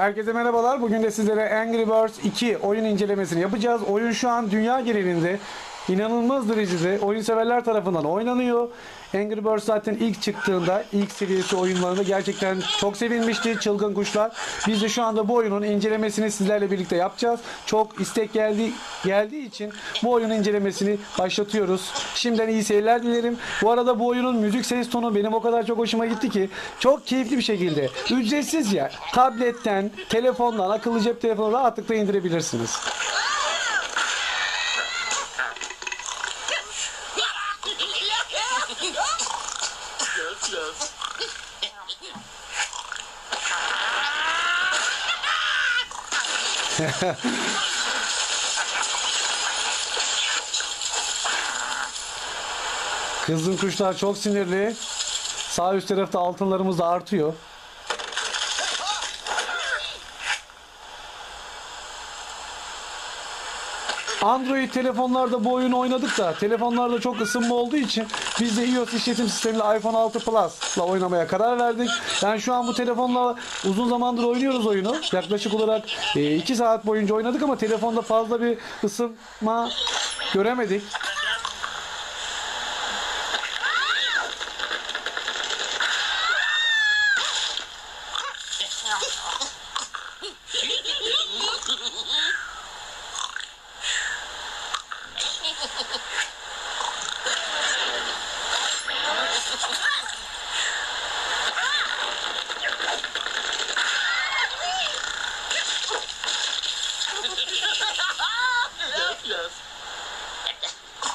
Herkese merhabalar. Bugün de sizlere Angry Birds 2 oyun incelemesini yapacağız. Oyun şu an dünya genelinde inanılmaz derecede oyun severler tarafından oynanıyor. Angry Birds zaten ilk çıktığında ilk seviyesi oyunlarında gerçekten çok sevilmişti. Çılgın Kuşlar. Biz de şu anda bu oyunun incelemesini sizlerle birlikte yapacağız. Çok istek geldi geldiği için bu oyunun incelemesini başlatıyoruz. Şimdiden iyi seyirler dilerim. Bu arada bu oyunun müzik ses tonu benim o kadar çok hoşuma gitti ki çok keyifli bir şekilde ücretsiz ya tabletten, telefondan, akıllı cep telefonu rahatlıkla indirebilirsiniz. Kızgın kuşlar çok sinirli. Sağ üst tarafta altınlarımız da artıyor. Android telefonlarda bu oyunu oynadık da telefonlarda çok ısınma olduğu için biz de iOS işletim sistemiyle iPhone 6 Plus'la oynamaya karar verdik. Yani şu an bu telefonla uzun zamandır oynuyoruz oyunu. Yaklaşık olarak 2 saat boyunca oynadık ama telefonda fazla bir ısınma göremedik.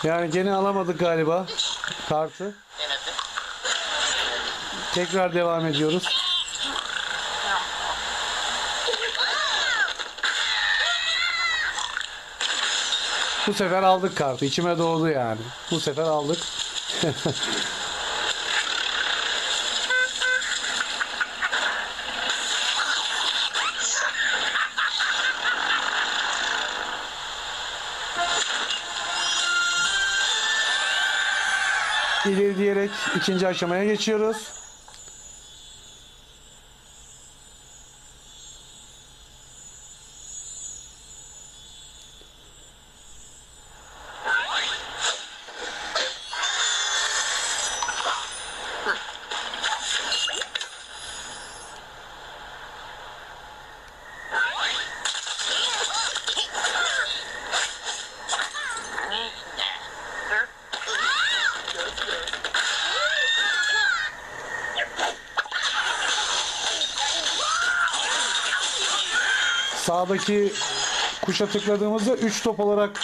Yani gene alamadık galiba kartı. Tekrar devam ediyoruz. Bu sefer aldık kartı. İçime doğdu yani. Bu sefer aldık. İleri diyerek ikinci aşamaya geçiyoruz. Sağdaki kuşa tıkladığımızda 3 top olarak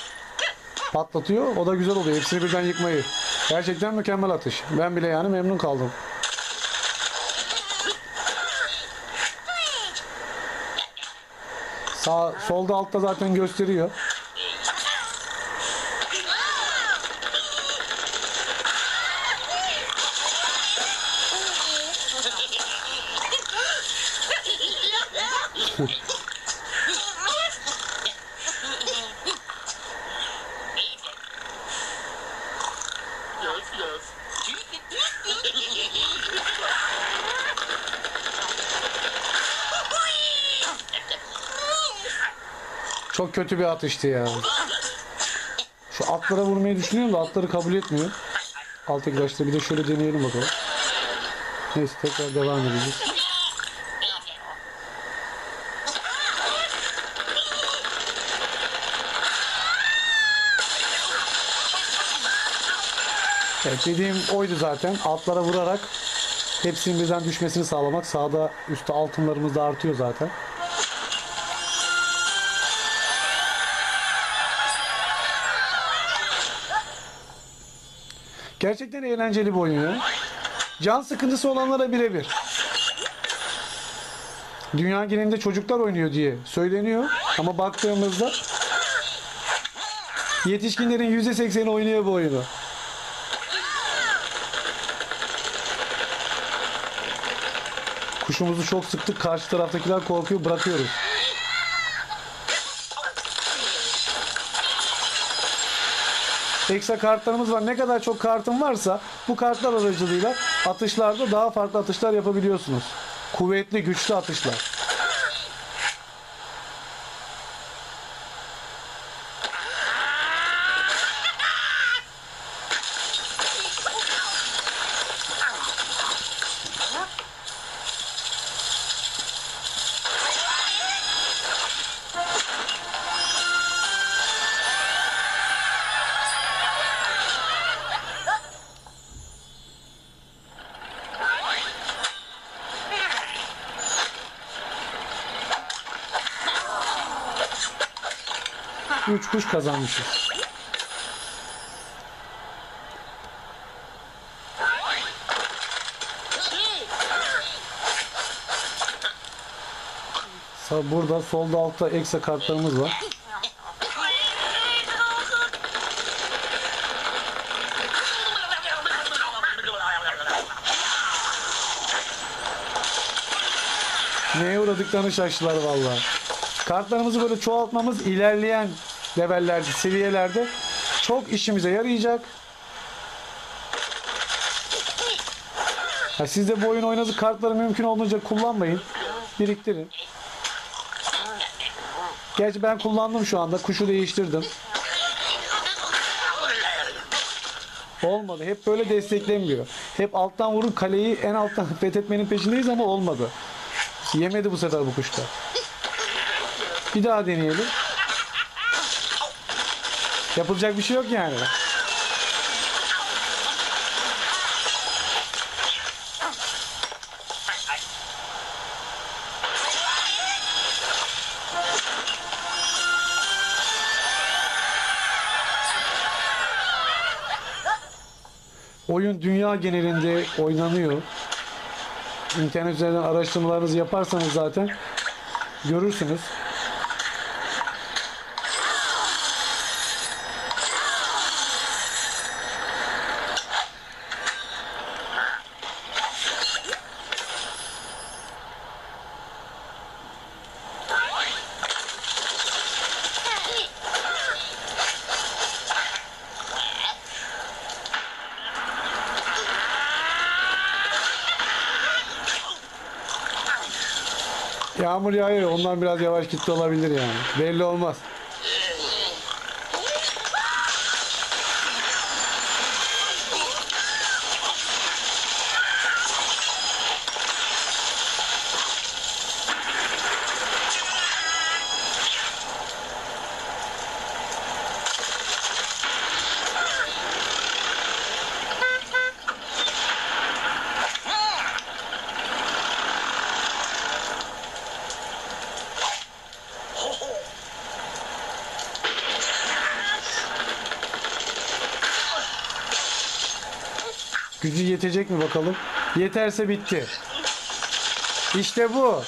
patlatıyor. O da güzel oluyor. Hepsini birden yıkmayı. Gerçekten mükemmel atış. Ben bile yani memnun kaldım. Sağ, solda altta zaten gösteriyor. Çok kötü bir atıştı ya. Şu atlara vurmayı düşünüyorum da atları kabul etmiyor. Alt başta bir de şöyle deneyelim bakalım. Neyse tekrar devam edeceğiz. Evet dediğim oydu zaten. Altlara vurarak hepsinin birden düşmesini sağlamak. Sağda üstte altınlarımız da artıyor zaten. Gerçekten eğlenceli bir oyun. Can sıkıntısı olanlara birebir. Dünya genelinde çocuklar oynuyor diye söyleniyor. Ama baktığımızda yetişkinlerin %80'i oynuyor bu oyunu. Kuşumuzu çok sıktık. Karşı taraftakiler korkuyor. Bırakıyoruz. Ekstra kartlarımız var. Ne kadar çok kartın varsa bu kartlar aracılığıyla atışlarda daha farklı atışlar yapabiliyorsunuz. Kuvvetli, güçlü atışlar. 3 kuş kazanmışız. Burada solda altta eksa kartlarımız var. Neye uğradıklarını şaştılar vallahi. Kartlarımızı böyle çoğaltmamız ilerleyen levellerde, seviyelerde çok işimize yarayacak. Ha, siz de bu oyun oynadığınız kartları mümkün olduğunca kullanmayın. Biriktirin. Gerçi ben kullandım şu anda. Kuşu değiştirdim. Olmadı. Hep böyle desteklenmiyor. Hep alttan vurup kaleyi en alttan fethetmenin peşindeyiz ama olmadı. Yemedi bu sefer bu kuşlar. Bir daha deneyelim. Yapılacak bir şey yok yani. Oyun dünya genelinde oynanıyor. İnternet üzerinden araştırmalarınızı yaparsanız zaten görürsünüz. Yağmur yağıyor. Ondan biraz yavaş gitti olabilir yani. Belli olmaz. Gücü yetecek mi bakalım? Yeterse bitti. İşte bu.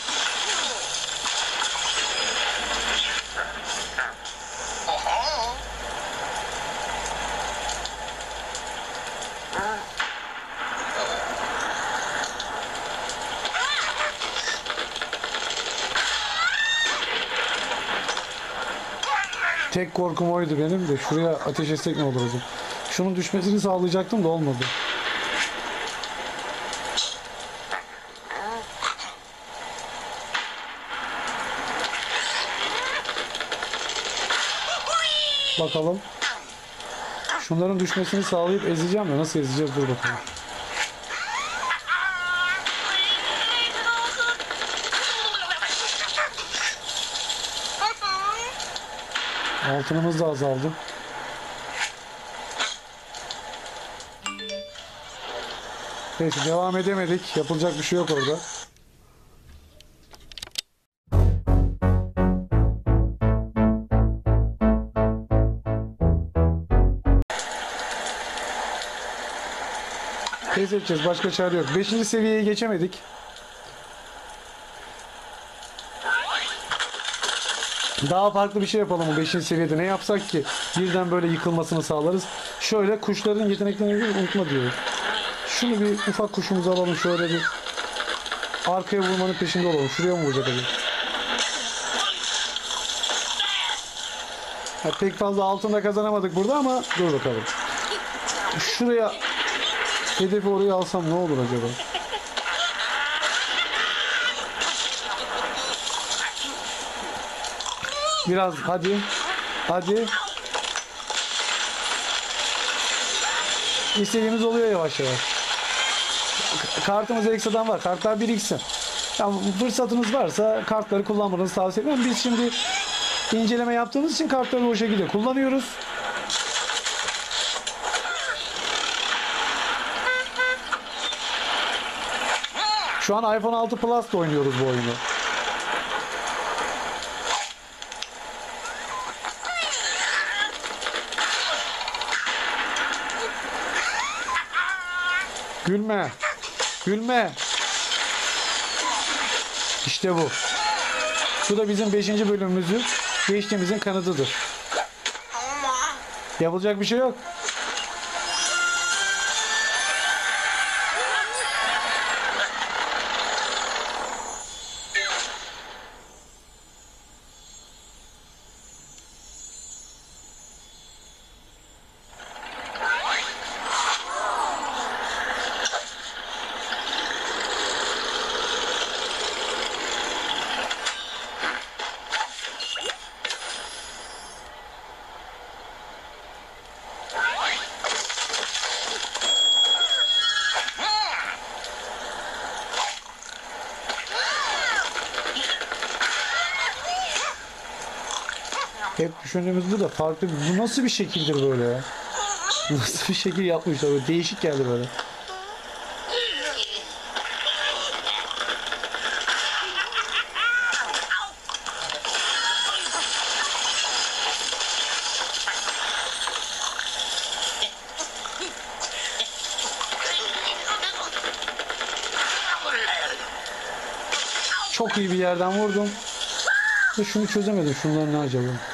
Tek korkum oydu benim de. Şuraya ateş etsek ne olur hocam? Şunun düşmesini sağlayacaktım da olmadı. Bakalım. Şunların düşmesini sağlayıp ezeceğim ya. Nasıl ezeceğiz dur bakalım. Altınımız da azaldı. Neyse devam edemedik. Yapılacak bir şey yok orada. Edeceğiz. Başka çare yok. Beşinci seviyeye geçemedik. Daha farklı bir şey yapalım bu 5. seviyede. Ne yapsak ki birden böyle yıkılmasını sağlarız. Şöyle kuşların yeteneklerini unutma diyor. Şunu bir ufak kuşumuzu alalım şöyle bir arkaya vurmanın peşinde olalım. Şuraya mı vuracak acaba? Pek fazla altında kazanamadık burada ama dur bakalım. Şuraya hedefi oraya alsam ne olur acaba? Biraz hadi. Hadi. İstediğimiz oluyor yavaş yavaş. Kartımız ekstradan var. Kartlar biriksin. Yani fırsatınız varsa kartları kullanmanızı tavsiye ederim. Biz şimdi inceleme yaptığımız için kartları o şekilde kullanıyoruz. Şu an iPhone 6 Plus'ta oynuyoruz bu oyunu. Gülme. Gülme. İşte bu. Bu da bizim 5. bölümümüzün geçtiğimizin kanıtıdır. Yapılacak bir şey yok. Hep düşündüğümüz bu da farklı. Bu nasıl bir şekildir böyle ya? Nasıl bir şekil yapmışlar böyle değişik geldi böyle. Çok iyi bir yerden vurdum. Ve şunu çözemedim. Şunlar ne acaba?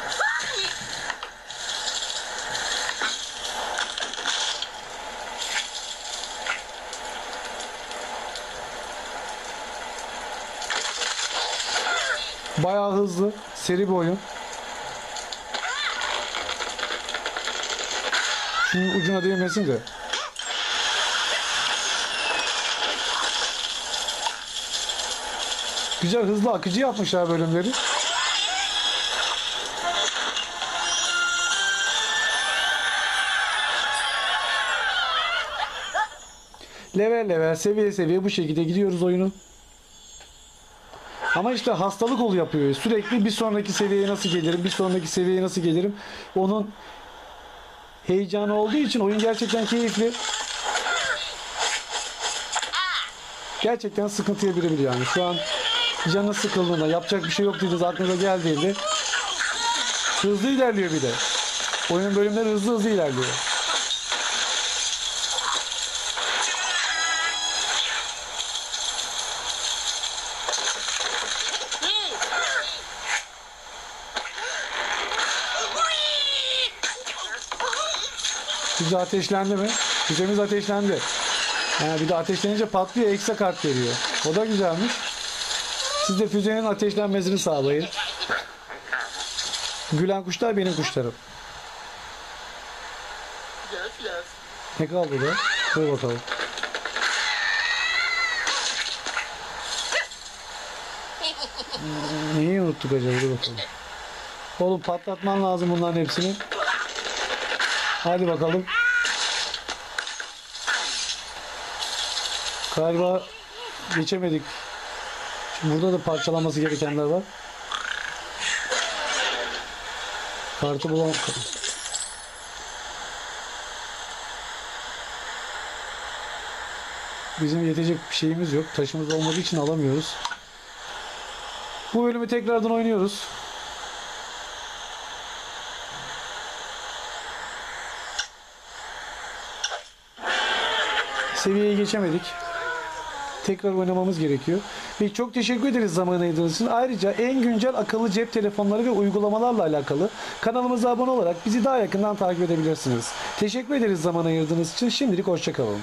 Bayağı hızlı, seri bir oyun. Şunun ucuna değmesin de. Güzel hızlı akıcı yapmışlar bölümleri. Level level, seviye seviye bu şekilde gidiyoruz oyunu. Ama işte hastalık olu yapıyor. Sürekli bir sonraki seviyeye nasıl gelirim, bir sonraki seviyeye nasıl gelirim. Onun heyecanı olduğu için oyun gerçekten keyifli. Gerçekten sıkıntıya girebiliyor yani. Şu an canı sıkıldığında, yapacak bir şey yok dediğiniz aklınıza geldiğinde hızlı ilerliyor bir de. Oyunun bölümleri hızlı hızlı ilerliyor. Füze ateşlendi mi? Füzemiz ateşlendi. Ha, bir de ateşlenince patlıyor, ekstra kart veriyor. O da güzelmiş. Siz de füzenin ateşlenmesini sağlayın. Gülen kuşlar benim kuşlarım. Ne kaldı da? Dur bakalım. Neyi unuttuk acaba? Dur bakalım. Oğlum patlatman lazım bunların hepsini. Hadi bakalım. Galiba geçemedik. Şimdi burada da parçalanması gerekenler var. Kartı bulamadım. Bizim yetecek bir şeyimiz yok. Taşımız olmadığı için alamıyoruz. Bu bölümü tekrardan oynuyoruz. Seviyeyi geçemedik. Tekrar oynamamız gerekiyor. Ve çok teşekkür ederiz zaman ayırdığınız için. Ayrıca en güncel akıllı cep telefonları ve uygulamalarla alakalı kanalımıza abone olarak bizi daha yakından takip edebilirsiniz. Teşekkür ederiz zaman ayırdığınız için. Şimdilik hoşçakalın.